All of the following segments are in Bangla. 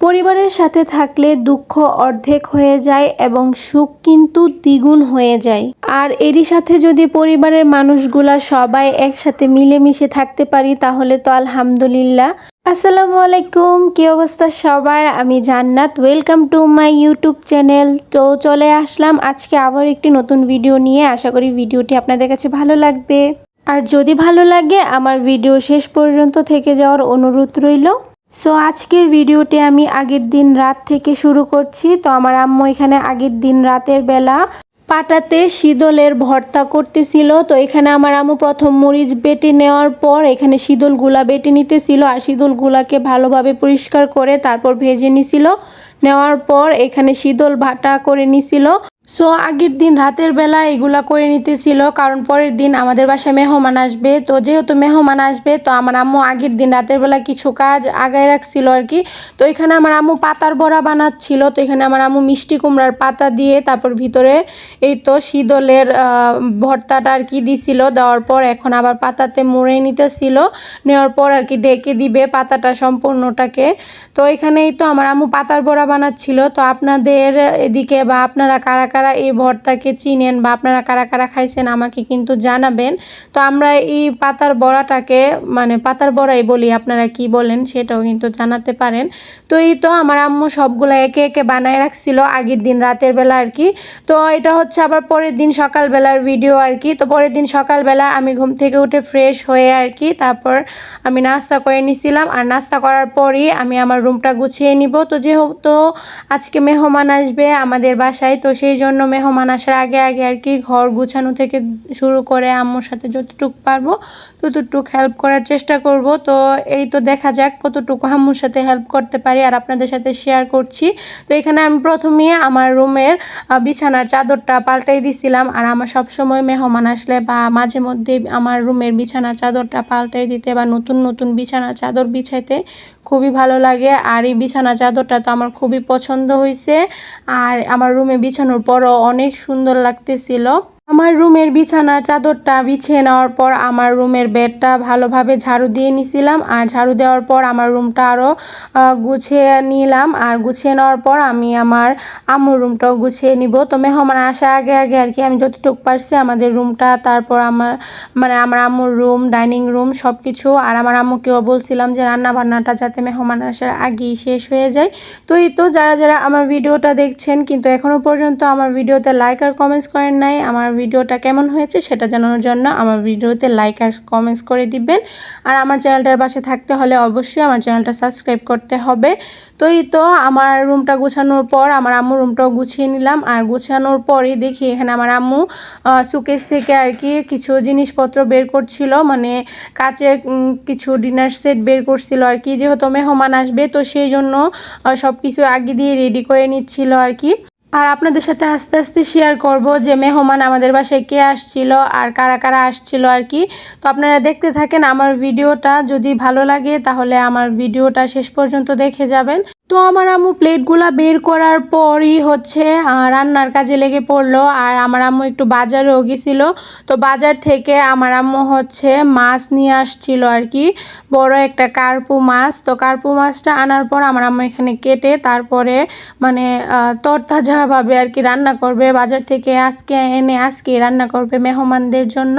পরিবারের সাথে থাকলে দুঃখ অর্ধেক হয়ে যায় এবং সুখ কিন্তু দ্বিগুণ হয়ে যায়। আর এরই সাথে যদি পরিবারের মানুষগুলা সবাই একসাথে মিলেমিশে থাকতে পারি, তাহলে তো আলহামদুলিল্লাহ। আসসালামু আলাইকুম, কি অবস্থা সবার? আমি Jannat. Welcome to my YouTube channel তো চলে আসলাম আজকে আবার একটি নতুন ভিডিও নিয়ে। আশা করি ভিডিওটি আপনাদের কাছে ভালো লাগবে। আর যদি ভালো লাগে, আমার ভিডিও শেষ পর্যন্ত থেকে যাওয়ার অনুরোধ রইল। সো আজকের ভিডিওটি আমি আগের দিন রাত থেকে শুরু করছি। তো আমার আম্মু এখানে আগের দিন রাতের বেলা পাটাতে শীদলের ভর্তা করতেছিল। তো এখানে আমার আম্মু প্রথম মরিচ বেটে নেওয়ার পর এখানে শীদলগুলা বেটে নিতেছিল আর শীদলগুলাকে ভালোভাবে পরিষ্কার করে তারপর ভেজে নিছিল। নেওয়ার পর এখানে শীদল ভাটা করে নিছিল। সো আগের দিন রাতের বেলা এগুলা করে নিতেছিল কারণ পরের দিন আমাদের বাসায় মেহমান আসবে। তো যেহেতু মেহমান আসবে তো আমার আম্মু আগের দিন রাতের বেলা কিছু কাজ আগায় রাখছিল আর কি। তো এখানে আমার আম্মু পাতার বড়া বানাচ্ছিল তো এখানে আমার আম্মু মিষ্টি কুমড়ার পাতা দিয়ে তারপর ভিতরে এই তো শীদলের আহ, ভর্তাটা আর কি দিছিল। দেওয়ার পর এখন আবার পাতাতে মুড়ে নিতেছিল নেওয়ার পর আর কি ডেকে দিবে পাতাটা সম্পূর্ণটাকে। তো এখানেই তো আমার আম্মু পাতার বড়া বানাচ্ছিল। তো আপনাদের এদিকে বা আপনারা কারা কারা এই ভর্তাকে চিনেন বা আপনারা কারা কারা খাইছেন আমাকে কিন্তু জানাবেন। তো আমরা এই পাতার বড়াটাকে মানে পাতার বড়াই বলি, আপনারা কি বলেন সেটাও কিন্তু জানাতে পারেন। তো এই তো আমার আম্মু সবগুলো একে একে বানায় রাখছিল আগের দিন রাতের বেলা আর কি। তো এটা হচ্ছে আবার পরের দিন সকালবেলার ভিডিও আর কি। তো পরের দিন সকালবেলা আমি ঘুম থেকে উঠে ফ্রেশ হয়ে আর কি, তারপর আমি নাস্তা করে নিছিলাম। আর নাস্তা করার পরই আমি আমার রুমটা গুছিয়ে নিব। তো যেহেতু আজকে মেহমান আসবে আমাদের বাসায়, তো সেই জন্য মেহমান আসার আগে আগে আর কি ঘর গুছানো থেকে শুরু করে আম্মুর সাথে যতটুকু পারব ততটুকু হেল্প করার চেষ্টা করব। তো এই তো দেখা যাক কতটুকু আম্মুর সাথে হেল্প করতে পারি আর আপনাদের সাথে শেয়ার করছি। তো এখানে আমি প্রথমে আমার রুমের বিছানার চাদরটা পাল্টাই দিছিলাম আর আমার সব সময় মেহমান আসলে বা মাঝে মধ্যে আমার রুমের বিছানার চাদরটা পাল্টাই দিতে বা নতুন নতুন বিছানার চাদর বিছাইতে খুবই ভালো লাগে। আর এই বিছানা চাদরটা তো আমার খুবই পছন্দ হয়েছে আর আমার রুমে বিছানোর পরও অনেক সুন্দর লাগতেছিল। আমার রুমের বিছানার চাদরটা বিছিয়ে নেওয়ার পর আমার রুমের বেডটা ভালোভাবে ঝাড়ু দিয়ে নিছিলাম আর ঝাড়ু দেওয়ার পর আমার রুমটা আরও গুছিয়ে নিলাম। আর গুছিয়ে নেওয়ার পর আমি আমার আম্মুর রুমটাও গুছিয়ে নিব। তো মেহমান আসা আগে আগে আর কি আমি যতটুকু পারছি আমাদের রুমটা, তারপর আমার মানে আমার আম্মুর রুম, ডাইনিং রুম সব কিছু আর আমার আম্মুকেও বলছিলাম যে রান্না বান্নাটা যাতে মেহমান আসার আগেই শেষ হয়ে যায়। তো এই তো যারা যারা আমার ভিডিওটা দেখছেন, কিন্তু এখনও পর্যন্ত আমার ভিডিওতে লাইক আর কমেন্টস করেন নাই, আমার ভিডিওটা কেমন হয়েছে সেটা জানানোর জন্য আমার ভিডিওতে লাইক আর কমেন্টস করে দিবেন। আর আমার চ্যানেলটার পাশে থাকতে হলে অবশ্যই আমার চ্যানেলটা সাবস্ক্রাইব করতে হবে। তো এই তো আমার রুমটা গুছানোর পর আমার আম্মু রুমটাও গুছিয়ে নিলাম। আর গুছানোর পরই দেখি এখানে আমার আম্মু সুকেস থেকে আর কি কিছু জিনিসপত্র বের করছিল। মানে কাচের কিছু ডিনার সেট বের করছিল আর কি। যেহেতু মেহমান আসবে, তো সেই জন্য সব কিছু আগে দিয়ে রেডি করে নিচ্ছিল আর কি। আর আপনাদের সাথে আস্তে আস্তে শেয়ার করব যে মেহমান আমাদের বাসায় কে আসছিল আর কারা কারা আসছিল আর কি। তো আপনারা দেখতে থাকেন আমার ভিডিওটা। যদি ভালো লাগে তাহলে আমার ভিডিওটা শেষ পর্যন্ত দেখে যাবেন। তো আমার আম্মু প্লেটগুলা বের করার পরই হচ্ছে রান্নার কাজে লেগে পড়ল। আর আমার আম্মু একটু বাজারেও গেছিল। তো বাজার থেকে আমার আম্মু হচ্ছে মাছ নিয়ে আসছিল আর কি। বড় একটা কার্পু মাছ। তো কার্পু মাছটা আনার পর আমার আম্মু এখানে কেটে তারপরে মানে তরতাজাভাবে আর কি রান্না করবে। বাজার থেকে আজকে এনে আজকে রান্না করবে মেহমানদের জন্য।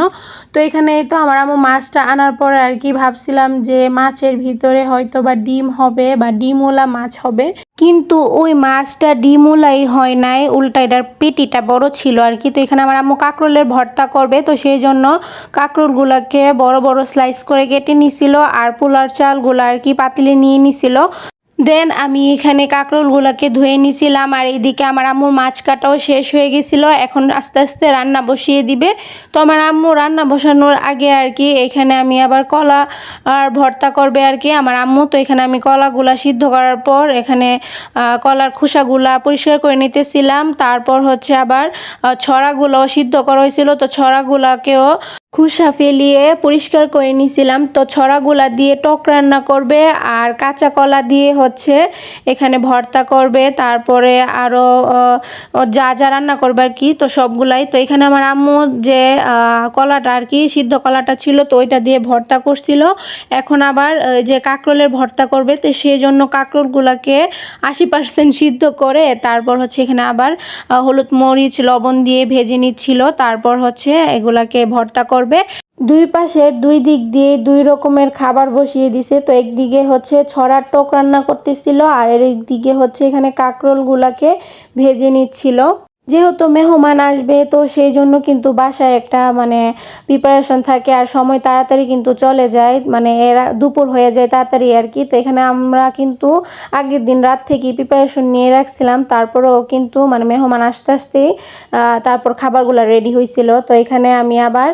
তো এখানে তো আমার আম্মু মাছটা আনার পর আর কি ভাবছিলাম যে মাছের ভিতরে হয়তো বা ডিম হবে বা ডিমওয়ালা মাছ হবে। কিন্তু ওই মাছটা ডিমুলাই হয় নাই, উল্টা এটার পেটিটা বড় ছিল আর কি। তো এখানে আমার আম্মু কাঁকরোলের ভর্তা করবে, তো সেই জন্য কাঁকরোলগুলোকে বড় বড় স্লাইস করে কেটে নিছিল আর পোলার চালগুলো আর কি পাতিলে নিয়ে নিছিল। দেন আমি এখানে কাঁকরোলগুলোকে ধুয়ে নিছিলাম আর এইদিকে আমার আম্মুর মাছ কাটাও শেষ হয়ে গেছিল। এখন আস্তে আস্তে রান্না বসিয়ে দিবে। তো আমার আম্মু রান্না বসানোর আগে আর কি এখানে আমি আবার কলা আর ভর্তা করবে আর কি। আমার আম্মু, তো এখানে আমি কলাগুলা সিদ্ধ করার পর এখানে কলার খোসাগুলা পরিষ্কার করে নিতেছিলাম। তারপর হচ্ছে আবার ছড়াগুলো সিদ্ধ করা হয়েছিল। তো ছড়াগুলাকেও খুসা ফেলিয়ে পরিষ্কার করে নিয়েছিলাম তো ছড়াগুলা দিয়ে টক রান্না করবে আর কাঁচা কলা দিয়ে হচ্ছে এখানে ভর্তা করবে। তারপরে আরও যা যা রান্না করবে আর কি, তো সবগুলাই। তো এখানে আমার আম্মু যে কলাটা আর কি, সিদ্ধ কলাটা ছিল, তো ওইটা দিয়ে ভর্তা করছিল। এখন আবার যে কাঁকরোলের ভর্তা করবে, তো সেই জন্য কাঁকরোলগুলাকে আশি পার্সেন্ট সিদ্ধ করে, তারপর হচ্ছে এখানে আবার হলুদ মরিচ, লবণ দিয়ে ভেজে নিচ্ছিল। তারপর হচ্ছে এগুলাকে ভর্তা করবে। দুই পাশের দুই দিক দিয়ে দুই রকমের খাবার বসিয়ে দিছে। তো একদিকে হচ্ছে ছড়ার টোক রান্না করতেছিল আর এর দিকে হচ্ছে এখানে কাঁকরোলগুলাকে ভেজে নিচ্ছিল। যেহেতু মেহমান আসবে, তো সেই জন্য কিন্তু বাসায় একটা মানে প্রিপারেশন থাকে আর সময় তাড়াতাড়ি কিন্তু চলে যায়। মানে এরা দুপুর হয়ে যায় তাড়াতাড়ি আর কি। তো এখানে আমরা কিন্তু আগের দিন রাত থেকেই প্রিপারেশন নিয়ে রাখছিলাম। তারপরেও কিন্তু মানে মেহমান আসতে আসতেই তারপর খাবারগুলো রেডি হয়েছিল তো এখানে আমি আবার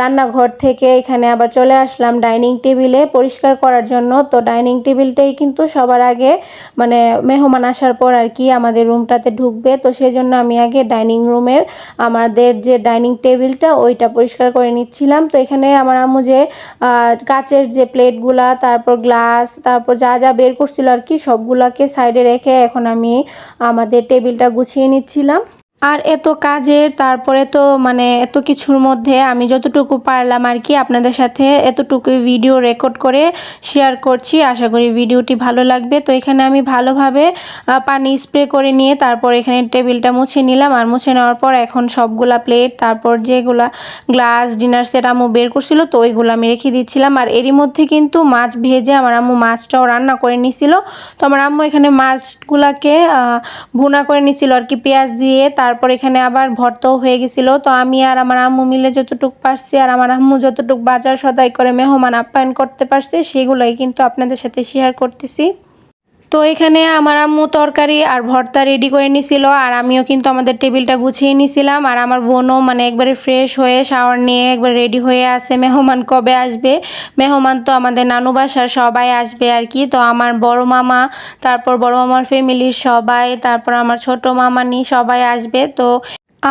রান্নাঘর থেকে এখানে আবার চলে আসলাম ডাইনিং টেবিলে পরিষ্কার করার জন্য। তো ডাইনিং টেবিলটাই কিন্তু সবার আগে মানে মেহমান আসার পর আর কি আমাদের রুমটাতে ঢুকবে। তো সেই জন্য আমি আগে ডাইনিং রুমের আমাদের যে ডাইনিং টেবিলটা, ওইটা পরিষ্কার করে নিচ্ছিলাম। তো এখানে আমার আম্মু যে কাচের যে প্লেটগুলা, তারপর গ্লাস, তারপর যা যা বের করছিল আর কি, সবগুলাকে সাইডে রেখে এখন আমি আমাদের টেবিলটা গুছিয়ে নিচ্ছিলাম। আর এত কাজের তারপরে তো মানে এত কিছুর মধ্যে আমি যতটুকু পারলাম আর কি আপনাদের সাথে এতটুকু ভিডিও রেকর্ড করে শেয়ার করছি। আশা করি ভিডিওটি ভালো লাগবে। তো এখানে আমি ভালোভাবে পানি স্প্রে করে নিয়ে তারপর এখানে টেবিলটা মুছে নিলাম। আর মুছে নেওয়ার পর এখন সবগুলা প্লেট তারপর যেগুলা গ্লাস ডিনার সেট আম্মু বের করছিল, তো ওইগুলো আমি রেখে দিচ্ছিলাম। আর এরই মধ্যে কিন্তু মাছ ভেজে আমার আম্মু মাছটাও রান্না করে নিছিল। তো আমার আম্মু এখানে মাছগুলাকে ভুনা করে নিছিল আর কি। পেঁয়াজ দিয়ে তারপর এখানে আবার ভর্তাও হয়ে গেছিল। তো আমি আর আমার আম্মু মিলে যতটুক পারছি আর আমার আম্মু যতটুক বাজার সদাই করে মেহমান আপ্যায়ন করতে পারছি, সেগুলোই কিন্তু আপনাদের সাথে শেয়ার করতেছি। তো এখানে আমার আম্মু তরকারি আর ভর্তা রেডি করে নিছিল, আর আমিও কিন্তু আমাদের টেবিলটা গুছিয়ে নিছিলাম, আর আমার বোনও মানে একবারে ফ্রেশ হয়ে শাওয়ার নিয়ে একবার রেডি হয়ে আছে, মেহমান কবে আসবে? মেহমান তো আমাদের নানু বাসার, সবাই আসবে আর কি, তো আমার বড় মামা, তারপর বড় মামার ফ্যামিলির সবাই, তারপর আমার ছোট মামানি সবাই আসবে, তো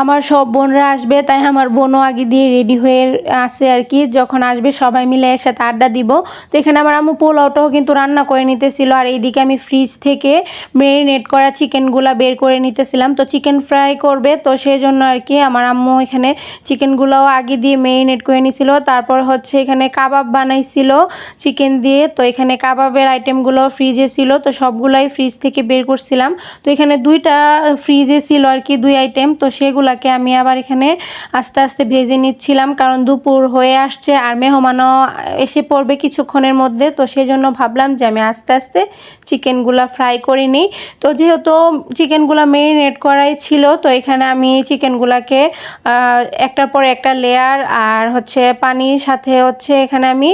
আমার সব বোনরা আসবে, তাই আমার বোনও আগে দিয়ে রেডি হয়ে আছে আর কি। যখন আসবে সবাই মিলে একসাথে আড্ডা দিব। তো এখানে আমার আম্মু পোলাওটাও কিন্তু রান্না করে নিতেছিল। আর এইদিকে আমি ফ্রিজ থেকে মেরিনেট করা চিকেনগুলা বের করে নিতেছিলাম। তো চিকেন ফ্রাই করবে, তো সেই জন্য আর কি আমার আম্মু এখানে চিকেনগুলোও আগে দিয়ে মেরিনেট করে নিছিল। তারপর হচ্ছে এখানে কাবাব বানাইছিল চিকেন দিয়ে। তো এখানে কাবাবের আইটেমগুলো ফ্রিজে ছিল, তো সবগুলাই ফ্রিজ থেকে বের করছিলাম। তো এখানে দুইটা ফ্রিজে ছিল আর কি, দুই আইটেম তো সেগুলাকে আমি আবার এখানে আস্তে আস্তে ভেজে নিচ্ছিলাম, কারণ দুপুর হয়ে আসছে আর মেহমানও এসে পড়বে কিছুক্ষণের মধ্যে। তো সেই জন্য ভাবলাম যে আমি আস্তে আস্তে চিকেনগুলা ফ্রাই করে নিই। তো যেহেতু চিকেনগুলা মেরিনেট করাই ছিল, তো এখানে আমি চিকেনগুলাকে একটার পর একটা লেয়ার আর হচ্ছে পানির সাথে হচ্ছে এখানে আমি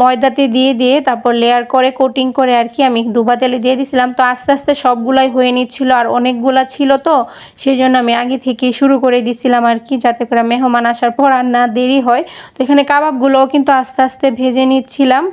ময়দাতে দিয়ে দিয়ে তারপর লেয়ার করে কোটিং করে আর কি আমি ডুবা তেলে দিয়ে দিছিলাম। তো আস্তে আস্তে সবগুলাই হয়ে নিচ্ছিল আর অনেকগুলা ছিল তো সেই জন্য আমি আগে থেকে শুরু করে দিছিলাম আর কি, যাতে করে মেহমান আসার পর আর না দেরি হয়। তো এখানে কাবাবগুলোও কিন্তু আস্তে আস্তে ভেজে নিচ্ছিলাম।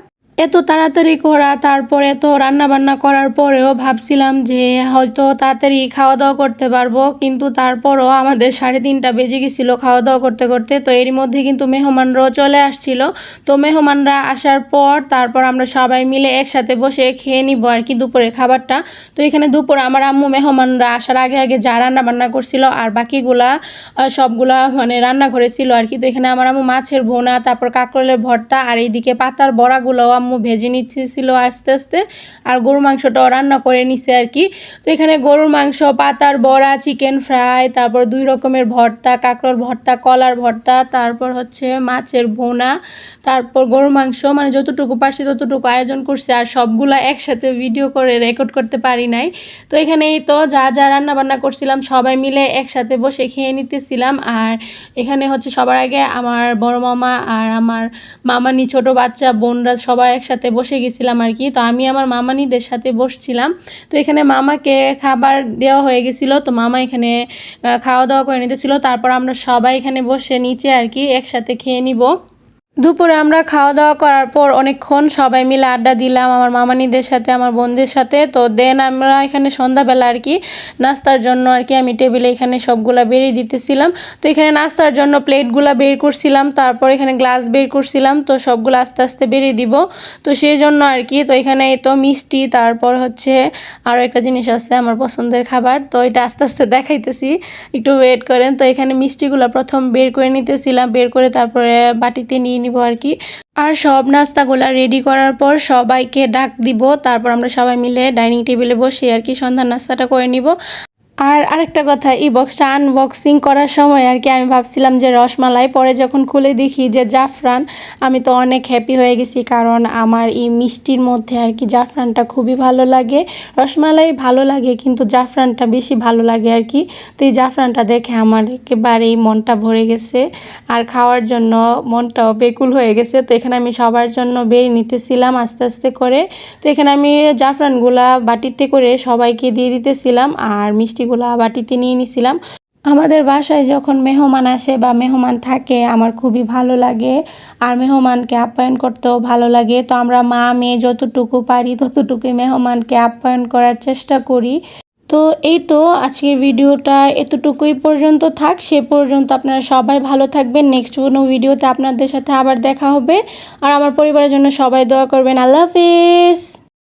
এত তাড়াতাড়ি করা, তারপরে এত রান্না বান্না করার পরেও ভাবছিলাম যে হয়তো তাড়াতাড়ি খাওয়া দাওয়া করতে পারব, কিন্তু তারপরও আমাদের সাড়ে তিনটা বেজে গেছিল খাওয়া দাওয়া করতে করতে, তো এরই মধ্যে কিন্তু মেহমানরাও চলে আসছিল। তো মেহমানরা আসার পর তারপর আমরা সবাই মিলে একসাথে বসে খেয়ে নিব আর কি দুপুরে খাবারটা। তো এখানে দুপুর আমার আম্মু মেহমানরা আসার আগে আগে যা রান্না বান্না করছিল আর বাকিগুলা সবগুলা মানে রান্নাঘরে ছিল আর কি। তো এখানে আমার আম্মু মাছের ভোনা, তারপর কাঁকরোলের ভর্তা আর এইদিকে পাতার বড়াগুলোও আম্মু ভেজে নিচ্ছিল আস্তে আস্তে, আর গরুর মাংসটাও রান্না করে নিছে আর কি। তো এখানে গরুর মাংস, পাতার বড়া, চিকেন ফ্রাই, তারপর দুই রকমের ভর্তা কাঁকরোল ভর্তা, কলার ভর্তা, তারপর হচ্ছে মাছের ভোনা, তারপর গরুর মাংস মানে যতটুকু পারছি ততটুকু আয়োজন করছে, আর সবগুলা একসাথে ভিডিও করে রেকর্ড করতে পারি নাই। তো এখানে এই তো যা যা রান্না বান্না করছিলাম সবাই মিলে একসাথে বসে খেয়ে নিতেছিলাম, আর এখানে হচ্ছে সবার আগে আমার বড় মামা আর আমার মামানি ছোট বাচ্চা বোনরা সবাই একসাথে বসে গেছিলাম আর কি। তো আমি আমার মামানিদের সাথে বসছিলাম। তো এখানে মামাকে খাবার দেওয়া হয়ে গেছিল। তো মামা এখানে খাওয়া দাওয়া করে নিতেছিল। তারপর আমরা সবাই এখানে বসে নিচে আর কি একসাথে খেয়ে নিব। দুপুরে আমরা খাওয়া দাওয়া করার পর অনেকক্ষণ সবাই মিলে আড্ডা দিলাম, আমার মামানিদের সাথে, আমার বোনদের সাথে। তো দেন আমরা এখানে সন্ধ্যাবেলা আর কি নাস্তার জন্য আর কি আমি টেবিলে এখানে সবগুলা বেরিয়ে দিতেছিলাম। তো এখানে নাস্তার জন্য প্লেটগুলা বের করছিলাম, তারপর এখানে গ্লাস বের করছিলাম। তো সবগুলো আস্তে আস্তে বেরিয়ে দিব। তো সেই জন্য আর কি, তো এখানে তো মিষ্টি, তারপর হচ্ছে আরও একটা জিনিস আছে আমার পছন্দের খাবার। তো এটা আস্তে আস্তে দেখাইতেছি, একটু ওয়েট করেন। তো এখানে মিষ্টিগুলো প্রথম বের করে নিতেছিলাম, বের করে তারপরে বাটিতে নিয়ে নিব আর কি। আর সব নাস্তাগুলো রেডি করার পর সবাইকে ডাক দিব। তারপর আমরা সবাই মিলে ডাইনিং টেবিলে বসে আর কি সন্ধ্যার নাস্তাটা করে নিব। আর আরেকটা কথা, এই বক্সটা আনবক্সিং করার সময় আর কি আমি ভাবছিলাম যে রসমালাই পরে যখন খুলে দেখি যে জাফরান, আমি তো অনেক হ্যাপি হয়ে গেছি কারণ আমার এই মিষ্টির মধ্যে আর কি জাফরানটা খুবই ভালো লাগে। রসমালাই ভালো লাগে কিন্তু জাফরানটা বেশি ভালো লাগে আর কি। তো এই জাফরানটা দেখে আমার একেবারেই মনটা ভরে গেছে আর খাওয়ার জন্য মনটাও বেকুল হয়ে গেছে। তো এখানে আমি সবার জন্য বেরিয়ে নিতেছিলাম আস্তে আস্তে করে। তো এখানে আমি জাফরানগুলা বাটিতে করে সবাইকে দিয়ে দিতেছিলাম আর মিষ্টিগুলা বাটিতে নিয়ে নিছিলাম। আমাদের বাসায় যখন মেহমান আসে বা মেহমান থাকে, আমার খুবই ভালো লাগে। আর মেহমানকে আপ্যায়ন করতেও ভালো লাগে। তো আমরা মা, মেয়ে যতটুকু পারি ততটুকুই মেহমানকে আপ্যায়ন করার চেষ্টা করি। তো এই তো আজকের ভিডিওটা এতটুকুই পর্যন্ত থাক। সে পর্যন্ত আপনারা সবাই ভালো থাকবেন। নেক্সট কোনো ভিডিওতে আপনাদের সাথে আবার দেখা হবে। আর আমার পরিবারের জন্য সবাই দোয়া করবেন। আল্লাহ হাফিজ।